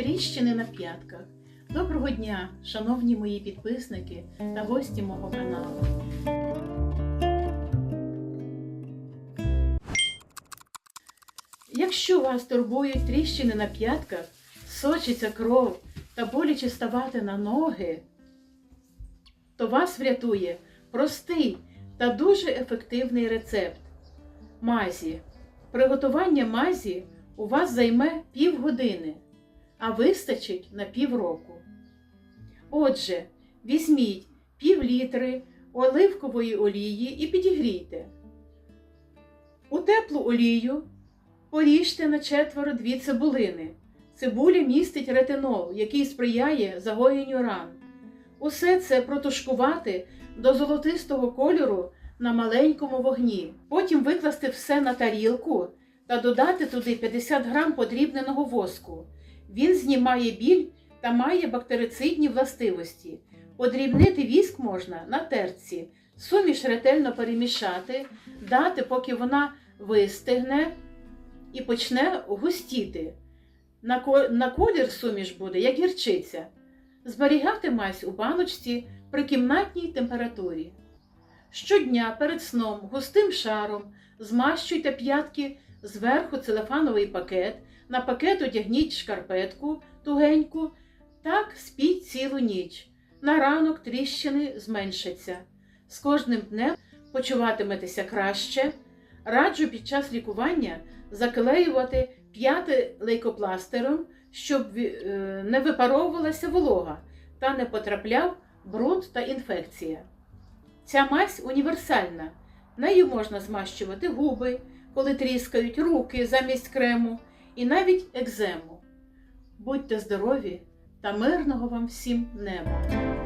Тріщини на п'ятках. Доброго дня, шановні мої підписники та гості мого каналу. Якщо вас турбують тріщини на п'ятках, сочиться кров та боляче ставати на ноги, то вас врятує простий та дуже ефективний рецепт мазі. Приготування мазі у вас займе півгодини, а вистачить на півроку. Отже, візьміть пів літри оливкової олії і підігрійте. У теплу олію поріжте на четверо дві цибулини. Цибуля містить ретинол, який сприяє загоєнню ран. Усе це протушкувати до золотистого кольору на маленькому вогні. Потім викласти все на тарілку та додати туди 50 грам подрібненого воску. Він знімає біль та має бактерицидні властивості. Подрібнити віск можна на терці. Суміш ретельно перемішати, дати, поки вона вистигне і почне густіти. На, колір суміш буде, як гірчиця. Зберігати мазь у баночці при кімнатній температурі. Щодня перед сном густим шаром змащуйте п'ятки зверху целефановий пакет, на пакет одягніть шкарпетку тугеньку, так спіть цілу ніч. На ранок тріщини зменшаться. З кожним днем почуватиметеся краще. Раджу під час лікування заклеювати п'яти лейкопластером, щоб е, не випаровувалася волога та не потрапляв бруд та інфекція. Ця мазь універсальна. Нею можна змащувати губи, коли тріскають руки замість крему, і навіть екзему. Будьте здорові та мирного вам всім неба!